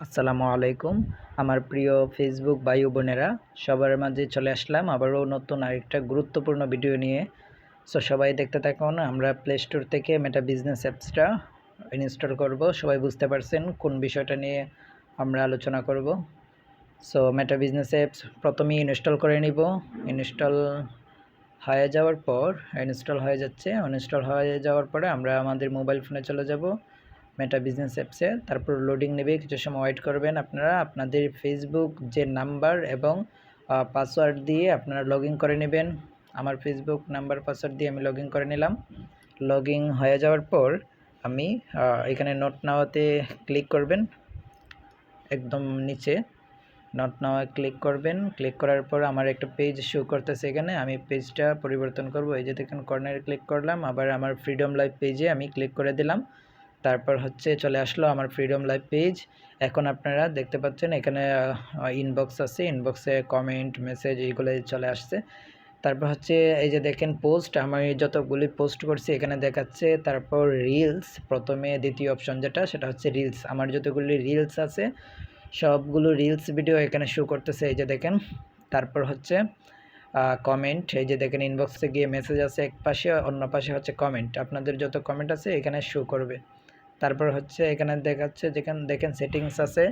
আসসালামু আলাইকুম। আমার প্রিয় ফেসবুক ও বোনেরা, সবার মাঝে চলে আসলাম আবারও নতুন আরেকটা গুরুত্বপূর্ণ ভিডিও নিয়ে। সো সবাই দেখতে থাকুন, আমরা প্লে স্টোর থেকে মেটা বিজনেস অ্যাপসটা ইনস্টল করব। সবাই বুঝতে পারছেন কোন বিষয়টা নিয়ে আমরা আলোচনা করব। সো মেটা বিজনেস অ্যাপস প্রথমেই ইনস্টল করে নিব। ইনস্টল হয়ে যাওয়ার পর ইনস্টল হয়ে যাচ্ছে। ইনস্টল হয়ে যাওয়ার পরে আমরা আমাদের মোবাইল ফোনে চলে যাব। মেটা বিজনেস অ্যাপসে তারপর লোডিং নেবে, কিছু সময় ওয়েট করবেন আপনারা। আপনাদের ফেসবুক যে নাম্বার এবং পাসওয়ার্ড দিয়ে আপনারা লগ করে নেবেন। আমার ফেসবুক নাম্বার পাসওয়ার্ড দিয়ে আমি লগ করে নিলাম। লগ হয়ে যাওয়ার পর আমি এখানে নোট নাওয়াতে ক্লিক করবেন। একদম নিচে নট নাওয়া ক্লিক করবেন। ক্লিক করার পর আমার একটা পেজ শো করতেছে এখানে। আমি পেজটা পরিবর্তন করব। এই যে দেখেন কর্নারে ক্লিক করলাম। আবার আমার ফ্রিডম লাইভ পেজে আমি ক্লিক করে দিলাম। তারপর হচ্ছে চলে আসলো আমার ফ্রিডম লাইভ পেজ এখন আপনারা দেখতে পাচ্ছেন এখানে ইনবক্স আছে ইনবক্সে কমেন্ট মেসেজ এইগুলো চলে আসছে। তারপর হচ্ছে এই যে দেখেন পোস্ট আমি যতগুলি পোস্ট করছি এখানে দেখাচ্ছে, তারপর রিলস প্রথমে দ্বিতীয় অপশন যেটা, সেটা হচ্ছে রিলস আমার যতগুলি রিলস আছে, সবগুলো রিলস ভিডিও এখানে শো করতেছে এই যে দেখেন। তারপর হচ্ছে কমেন্ট এই যে দেখেন ইনবক্সে গিয়ে মেসেজ আছে, এক পাশে, অন্য পাশে হচ্ছে কমেন্ট আপনাদের যত কমেন্ট আছে এখানে শো করবে। তারপর হচ্ছে এখানে দেখাচ্ছে যেখানে দেখেন সেটিংস আছে।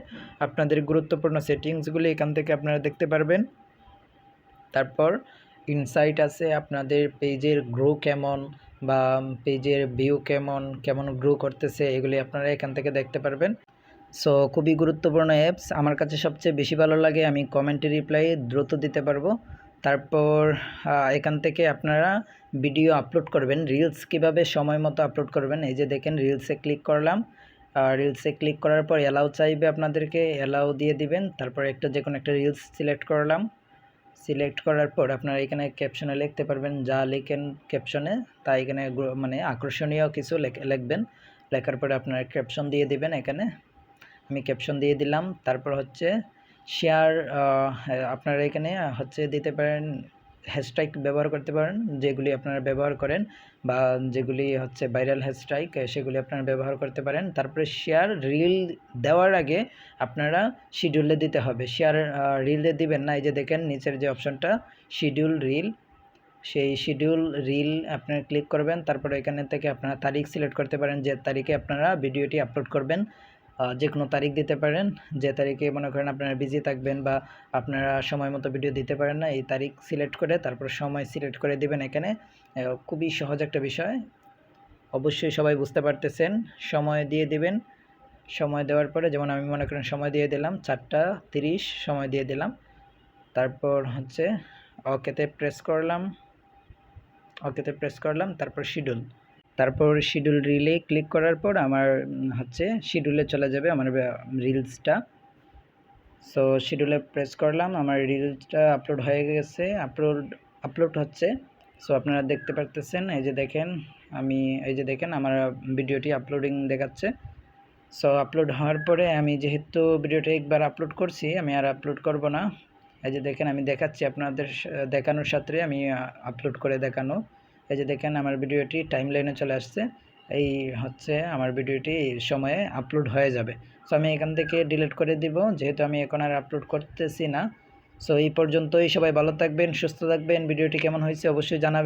আপনাদের গুরুত্বপূর্ণ সেটিংসগুলি এখান থেকে আপনারা দেখতে পারবেন। তারপর ইনসাইট আছে আপনাদের পেজের গ্রো কেমন বা পেজের ভিউ কেমন কেমন গ্রো করতেছে, এগুলি আপনারা এখান থেকে দেখতে পারবেন। সো খুবই গুরুত্বপূর্ণ অ্যাপস আমার কাছে সবচেয়ে বেশি ভালো লাগে, আমি কমেন্টে রিপ্লাই দ্রুত দিতে পারব। তারপর এখান থেকে আপনারা ভিডিও আপলোড করবেন। রিলস কীভাবে সময় মতো আপলোড করবেন, এই যে দেখেন রিলসে ক্লিক করলাম। রিলসে ক্লিক করার পর অ্যালাউ চাইবে আপনাদেরকে অ্যালাউ দিয়ে দিবেন। তারপর একটা যে কোনো একটা রিলস সিলেক্ট করলাম। সিলেক্ট করার পর আপনারা এখানে ক্যাপশনে লিখতে পারবেন, যা লিখেন ক্যাপশনে তা এখানে মানে আকর্ষণীয় কিছু লিখবেন। লেখার পরে আপনারা ক্যাপশন দিয়ে দিবেন এখানে। আমি ক্যাপশন দিয়ে দিলাম। তারপর হচ্ছে শেয়ার আপনারা এখানে হচ্ছে দিতে পারেন হ্যাশট্যাগ ব্যবহার করতে পারেন, যেগুলি আপনারা ব্যবহার করেন বা যেগুলি হচ্ছে ভাইরাল হ্যাশট্যাগ সেগুলি আপনারা ব্যবহার করতে পারেন। তারপরে শেয়ার রিল দেওয়ার আগে আপনারা শিডিউলে দিতে হবে। শেয়ার রিলে দিবেন না, এই যে দেখেন নিচের যে অপশনটা শিডিউল রিল সেই শিডিউল রিল আপনারা ক্লিক করবেন। তারপরে এখানে থেকে আপনারা তারিখ সিলেক্ট করতে পারেন যে তারিখে আপনারা ভিডিওটি আপলোড করবেন। যে কোনো তারিখ দিতে পারেন। যে তারিখে মনে করেন আপনারা বিজি থাকবেন বা আপনারা সময় মতো ভিডিও দিতে পারেন না, এই তারিখ সিলেক্ট করে তারপর সময় সিলেক্ট করে দিবেন এখানে। খুবই সহজ একটা বিষয়। অবশ্যই সবাই বুঝতে পারতেছেন। সময় দিয়ে দিবেন। সময় দেওয়ার পরে যেমন আমি মনে করেন সময় দিয়ে দিলাম, চারটা তিরিশ, সময় দিয়ে দিলাম। তারপর হচ্ছে ওকেতে প্রেস করলাম। ওকেতে প্রেস করলাম, তারপর শিডিউল তারপর শিডিউল রিলে ক্লিক করার পর আমার হচ্ছে শিডিউলে চলে যাবে আমার রিলসটা সো শিডিউলে প্রেস করলাম, আমার রিলসটা আপলোড হয়ে গেছে। আপলোড আপলোড হচ্ছে। সো আপনারা দেখতে পারতেছেন, এই যে দেখেন, আমি, এই যে দেখেন, আমার ভিডিওটি আপলোডিং দেখাচ্ছে। সো আপলোড হওয়ার পরে আমি যেহেতু ভিডিওটা একবার আপলোড করছি, আমি আর আপলোড করব না। এই যে দেখেন, আমি দেখাচ্ছি আপনাদের দেখানোর সাথে আমি আপলোড করে দেখানো। এই যে দেখেন আমার ভিডিওটি টাইম লাইনে চলে আসছে। এই হচ্ছে আমার ভিডিওটি সময়ে আপলোড হয়ে যাবে। সো আমি এখান থেকে ডিলিট করে দিব। যেহেতু আমি এখন আর আপলোড করতেছি না। সো এই পর্যন্তই। সবাই ভালো থাকবেন, সুস্থ থাকবেন। ভিডিওটি কেমন হয়েছে অবশ্যই জানাবেন।